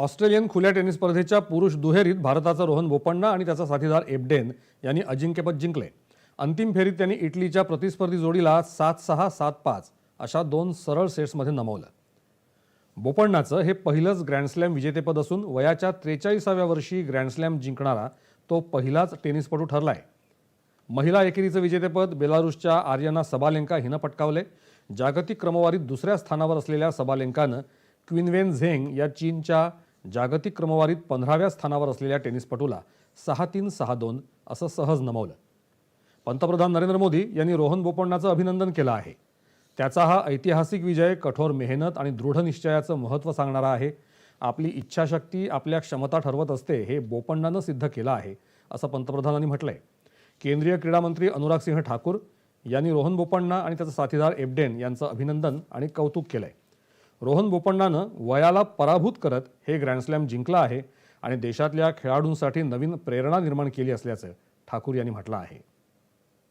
Australian खुल्या tennis स्पर्धेच्या पुरुष दुहेरीत भारताचा रोहन बोपण्णा आणि त्याचा साथीदार एबडेन यांनी अजिंक्यपद जिंकले. अंतिम फेरीत त्यांनी इटलीच्या प्रतिस्पर्धी जोडीला सात सहा सात पाच अशा दोन सरळ सेट्समध्ये नमवलं. बोपण्णाचं हे पहिलंच ग्रँडस्लॅम विजेतेपद असून वयाच्या त्रेचाळीसाव्या वर्षी ग्रँडस्लॅम जिंकणारा तो पहिलाच टेनिसपटू ठरलाय. महिला एकेरीचं विजेतेपद बेलारुसच्या आर्यना सबालेंका हिनं पटकावले. जागतिक क्रमवारीत दुसऱ्या स्थानावर असलेल्या सबालेंकानं क्विनवेन झेंग या चीनच्या जागतिक क्रमवारीत पंधराव्या स्थानावर असलेल्या टेनिसपटूला सहा तीन सहा दोन असं सहज नमवलं. पंतप्रधान नरेंद्र मोदी यांनी रोहन बोपण्णाचं अभिनंदन केलं आहे. त्याचा हा ऐतिहासिक विजय कठोर मेहनत आणि दृढ निश्चयाचं महत्त्व सांगणारा आहे. आपली इच्छाशक्ती आपल्या क्षमता ठरवत असते हे बोपण्णानं सिद्ध केलं आहे असं पंतप्रधानांनी म्हटलंय. केंद्रीय क्रीडा मंत्री अनुराग सिंह ठाकूर यांनी रोहन बोपण्णा आणि त्याचा साथीदार एबडेन यांचं अभिनंदन आणि कौतुक केलंय. रोहन बोपण्णानं वयाला पराभूत करत हे ग्रँडस्लॅम जिंकलं आहे आणि देशातल्या खेळाडूंसाठी नवीन प्रेरणा निर्माण केली असल्याचं ठाकूर यांनी म्हटलं आहे.